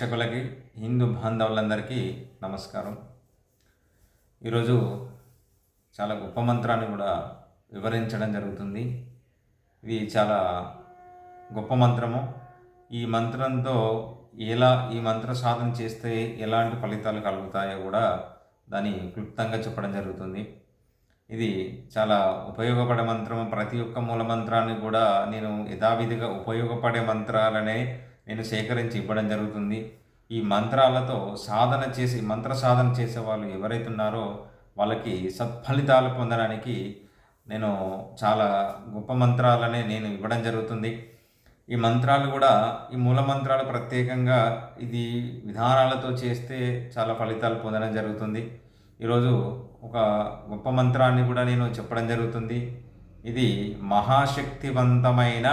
ప్రేక్షకులకి హిందూ బాంధవులందరికీ నమస్కారం. ఈరోజు చాలా గొప్ప మంత్రాన్ని కూడా వివరించడం జరుగుతుంది. ఇది చాలా గొప్ప మంత్రము. ఈ మంత్రంతో ఎలా ఈ మంత్ర సాధన చేస్తే ఎలాంటి ఫలితాలు కలుగుతాయో కూడా దాన్ని క్లుప్తంగా చెప్పడం జరుగుతుంది. ఇది చాలా ఉపయోగపడే మంత్రము. ప్రతి ఒక్క మూల మంత్రాన్ని కూడా నేను యథావిధిగా ఉపయోగపడే మంత్రాలనే నేను సేకరించి ఇవ్వడం జరుగుతుంది. ఈ మంత్రాలతో సాధన చేసి మంత్ర సాధన చేసే వాళ్ళు ఎవరైతే ఉన్నారో వాళ్ళకి సత్ఫలితాలు పొందడానికి నేను చాలా గొప్ప మంత్రాలనే నేను ఇవ్వడం జరుగుతుంది. ఈ మంత్రాలు కూడా ఈ మూల మంత్రాలు ప్రత్యేకంగా ఇది విధానాలతో చేస్తే చాలా ఫలితాలు పొందడం జరుగుతుంది. ఈరోజు ఒక గొప్ప మంత్రాన్ని కూడా నేను చెప్పడం జరుగుతుంది. ఇది మహాశక్తివంతమైన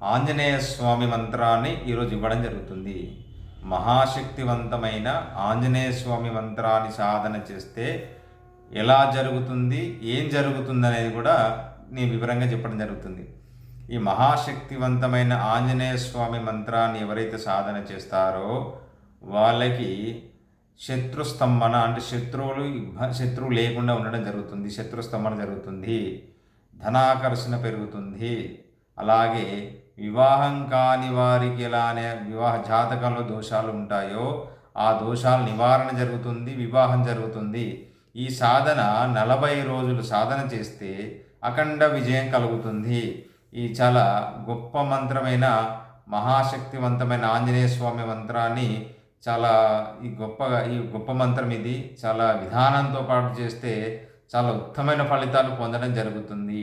ఆంజనేయ స్వామి మంత్రాన్ని ఈరోజు ఇవ్వడం జరుగుతుంది. మహాశక్తివంతమైన ఆంజనేయ స్వామి మంత్రాన్ని సాధన చేస్తే ఎలా జరుగుతుంది ఏం జరుగుతుంది అనేది కూడా నేను వివరంగా చెప్పడం జరుగుతుంది. ఈ మహాశక్తివంతమైన ఆంజనేయ స్వామి మంత్రాన్ని ఎవరైతే సాధన చేస్తారో వాళ్ళకి శత్రుస్తంభన అంటే శత్రువులు శత్రువు లేకుండా ఉండడం జరుగుతుంది శత్రుస్తంభన జరుగుతుంది ధనాకర్షణ పెరుగుతుంది అలాగే వివాహం కాని వారికి ఎలానే వివాహ జాతకంలో దోషాలు ఉంటాయో ఆ దోషాల నివారణ జరుగుతుంది వివాహం జరుగుతుంది. ఈ సాధన నలభై రోజులు సాధన చేస్తే అఖండ విజయం కలుగుతుంది. ఈ చాలా గొప్ప మంత్రమైన మహాశక్తివంతమైన ఆంజనేయ స్వామి మంత్రాన్ని చాలా ఈ గొప్పగా ఈ గొప్ప మంత్రం ఇది. చాలా విధానంతో పాటు చేస్తే చాలా ఉత్తమైన ఫలితాలు పొందడం జరుగుతుంది.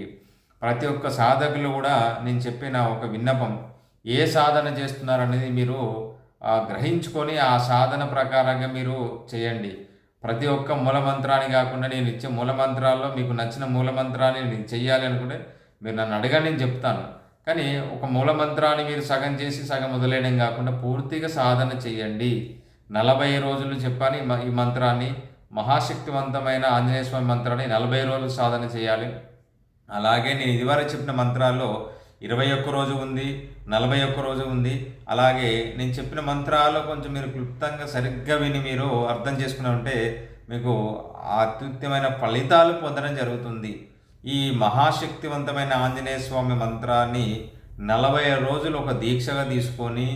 ప్రతి ఒక్క సాధకులు కూడా నేను చెప్పిన ఒక విన్నపం ఏ సాధన చేస్తున్నారు అనేది మీరు గ్రహించుకొని ఆ సాధన ప్రకారంగా మీరు చేయండి. ప్రతి ఒక్క మూల మంత్రాన్ని కాకుండా నేను ఇచ్చే మూల మంత్రాల్లో మీకు నచ్చిన మూల మంత్రాన్ని నేను చెయ్యాలి అనుకుంటే మీరు నన్ను అడగని నేను చెప్తాను. కానీ ఒక మూల మంత్రాన్ని మీరు సగం చేసి సగం వదిలేయడం కాకుండా పూర్తిగా సాధన చేయండి నలభై రోజులు చెప్పాను మ- ఈ మంత్రాన్ని. మహాశక్తివంతమైన ఆంజనేయ స్వామి మంత్రాన్ని నలభై రోజులు సాధన చేయాలి. అలాగే నేను ఇదివరకు చెప్పిన మంత్రాల్లో ఇరవై ఒక్క రోజు ఉంది నలభై ఒక్క రోజు ఉంది. అలాగే నేను చెప్పిన మంత్రాల్లో కొంచెం మీరు క్లుప్తంగా సరిగ్గా విని మీరు అర్థం చేసుకుని ఉంటే మీకు అత్యుత్తమైన ఫలితాలు పొందడం జరుగుతుంది. ఈ మహాశక్తివంతమైన ఆంజనేయ స్వామి మంత్రాన్ని నలభై రోజులు ఒక దీక్షగా తీసుకొని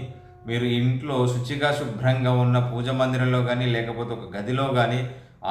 మీరు ఇంట్లో శుచిగా శుభ్రంగా ఉన్న పూజ మందిరంలో కానీ లేకపోతే ఒక గదిలో కానీ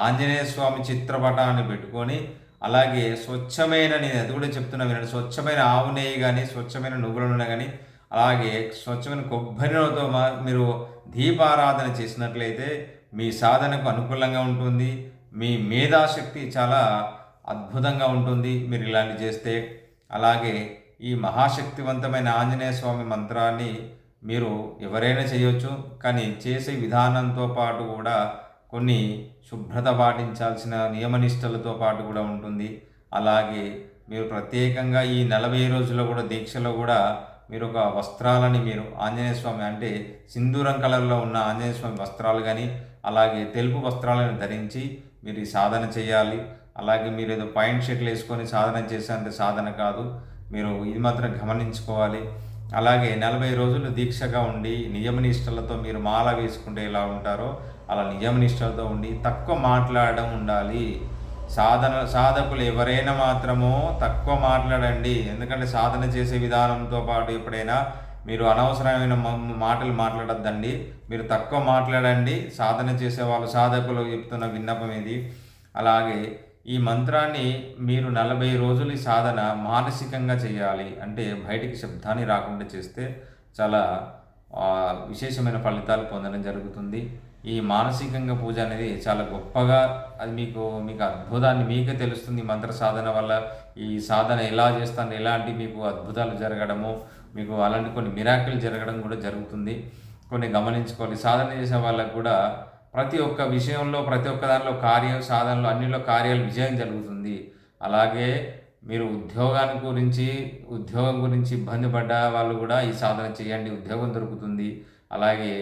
ఆంజనేయ స్వామి చిత్రపటాన్ని పెట్టుకొని అలాగే స్వచ్ఛమైన నేను అది కూడా చెప్తున్నా వినండి. స్వచ్ఛమైన ఆవు నెయ్యి కానీ స్వచ్ఛమైన నువ్వుల నూనె కానీ అలాగే స్వచ్ఛమైన కొబ్బరి నూనెతో మా- మీరు దీపారాధన చేసినట్లయితే మీ సాధనకు అనుకూలంగా ఉంటుంది. మీ మేధాశక్తి చాలా అద్భుతంగా ఉంటుంది. మీరు ఇలాంటి చేస్తే అలాగే ఈ మహాశక్తివంతమైన ఆంజనేయ స్వామి మంత్రాన్ని మీరు ఎవరైనా చేయొచ్చు. కానీ చేసే విధానంతో పాటు కూడా కొన్ని శుభ్రత పాటించాల్సిన నియమనిష్టలతో పాటు కూడా ఉంటుంది. అలాగే మీరు ప్రత్యేకంగా ఈ నలభై రోజుల్లో కూడా దీక్షలో కూడా మీరు ఒక వస్త్రాలని మీరు ఆంజనేయ స్వామి అంటే సింధూరం కలర్లో ఉన్న ఆంజనేయ స్వామి వస్త్రాలు కానీ అలాగే తెలుపు వస్త్రాలను ధరించి మీరు ఈ సాధన చేయాలి. అలాగే మీరు ఏదో పాయింట్ షర్ట్లు వేసుకొని సాధన చేసేంత సాధన కాదు. మీరు ఇది మాత్రం గమనించుకోవాలి. అలాగే నలభై రోజులు దీక్షగా ఉండి నియమనిష్టలతో మీరు మాల వేసుకుంటే ఎలా ఉంటారో అలా నియమనిష్టలతో ఉండి తక్కువ మాట్లాడడం ఉండాలి. సాధన సాధకులు ఎవరైనా మాత్రమో తక్కువ మాట్లాడండి. ఎందుకంటే సాధన చేసే విధానంతో పాటు ఎప్పుడైనా మీరు అనవసరమైన మ- మాటలు మాట్లాడద్దండి. మీరు తక్కువ మాట్లాడండి. సాధన చేసే వాళ్ళు సాధకులు చెప్తున్న విన్నపం ఇది అలాగే ఈ మంత్రాన్ని మీరు నలభై రోజులు ఈ సాధన మానసికంగా చేయాలి. అంటే బయటికి శబ్దాన్ని రాకుండా చేస్తే చాలా విశేషమైన ఫలితాలు పొందడం జరుగుతుంది. ఈ మానసికంగా పూజ అనేది చాలా గొప్పగా అది మీకు మీకు అద్భుతాన్ని మీకే తెలుస్తుంది మంత్ర సాధన వల్ల. ఈ సాధన ఎలా చేస్తాను ఎలాంటి మీకు అద్భుతాలు జరగడము మీకు అలాంటి కొన్ని మిరాకిల్ జరగడం కూడా జరుగుతుంది. కొన్ని గమనించుకోవాలి. సాధన చేసే వాళ్ళకు కూడా ప్రతి ఒక్క విషయంలో ప్రతి ఒక్క దానిలో కార్యం సాధనలో అన్నిలో కార్యాలు విజయం జరుగుతుంది. అలాగే మీరు ఉద్యోగాన్ని గురించి ఉద్యోగం గురించి ఇబ్బంది పడ్డ వాళ్ళు కూడా ఈ సాధన చేయండి. ఉద్యోగం దొరుకుతుంది. అలాగే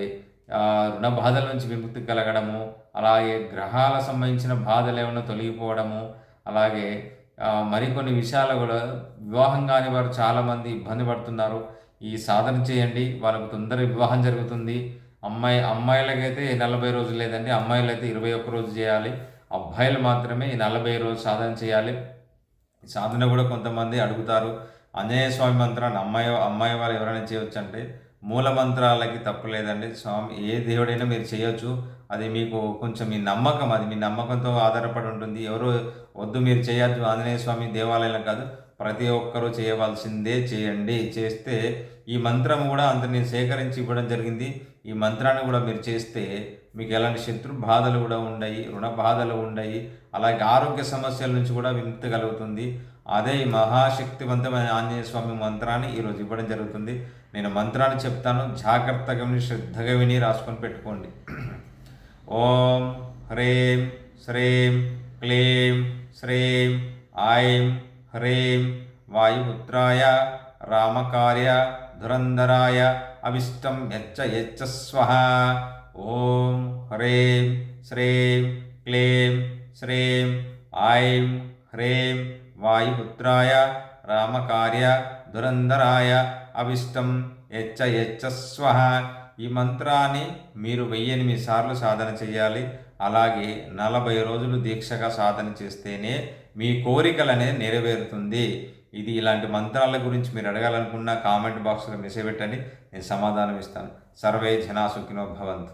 రుణ బాధల నుంచి విముక్తి కలగడము అలాగే గ్రహాల సంబంధించిన బాధలు ఏమైనా తొలగిపోవడము అలాగే మరికొన్ని విషయాలు కూడా వివాహం కాని వారు చాలామంది ఇబ్బంది పడుతున్నారు. ఈ సాధన చేయండి వాళ్ళకు తొందర వివాహం జరుగుతుంది. అమ్మాయి అమ్మాయిలకైతే నలభై రోజులు లేదండి అమ్మాయిలు అయితే ఇరవై ఒక్క రోజు చేయాలి. అబ్బాయిలు మాత్రమే ఈ నలభై రోజు సాధన చేయాలి. సాధన కూడా కొంతమంది అడుగుతారు. ఆంజనేయ స్వామి మంత్రాన్ని అమ్మాయి అమ్మాయి వాళ్ళు ఎవరైనా చేయొచ్చు మూలమంత్రాలకి మూల మంత్రాలకి తప్పలేదండి. స్వామి ఏ దేవుడైనా మీరు చేయొచ్చు. అది మీకు కొంచెం మీ నమ్మకం. అది మీ నమ్మకంతో ఆధారపడి ఉంటుంది. ఎవరు వద్దు మీరు చేయొద్దు ఆంజనేయ స్వామి దేవాలయం కాదు. ప్రతి ఒక్కరూ చేయవలసిందే చేయండి. చేస్తే ఈ మంత్రం కూడా అంత నేను సేకరించి ఇవ్వడం జరిగింది. ఈ మంత్రాన్ని కూడా మీరు చేస్తే మీకు ఎలాంటి శత్రు బాధలు కూడా ఉండయి రుణ బాధలు ఉండయి అలాగే ఆరోగ్య సమస్యల నుంచి కూడా విముక్తి కలుగుతుంది. అదే ఈ మహాశక్తివంతమైన ఆంజనేయ స్వామి మంత్రాన్ని ఈరోజు ఇవ్వడం జరుగుతుంది. నేను మంత్రాన్ని చెప్తాను. జాగ్రత్తగా విని శ్రద్ధగా విని రాసుకొని పెట్టుకోండి. ఓం హ్రీం శ్రీం క్లీం శ్రీం ఐం హ్రీం వాయుపుత్రాయ రామకార్య ధురంధరాయ అవిష్టం యచ్చ యచ్చ స్వహ. ఓం హ్రీం శ్రీం క్లీం శ్రీం ఐం హ్రీం వాయుపుత్రాయ రామకార్య దురంధరాయ అవిష్టం ఎచ్చ యచ్చ స్వహ ఈ మంత్రాన్ని మీరు వెయ్యెనిమిది సార్లు సాధన చేయాలి. అలాగే నలభై రోజులు దీక్షగా సాధన చేస్తేనే మీ కోరికలనే నెరవేరుతుంది. ఇది ఇలాంటి మంత్రాల గురించి మీరు అడగాలనుకున్న కామెంట్ బాక్స్లో మెసేజ్ పెట్టండి. నేను సమాధానం ఇస్తాను సర్వే జనా సుఖినో భవంతు.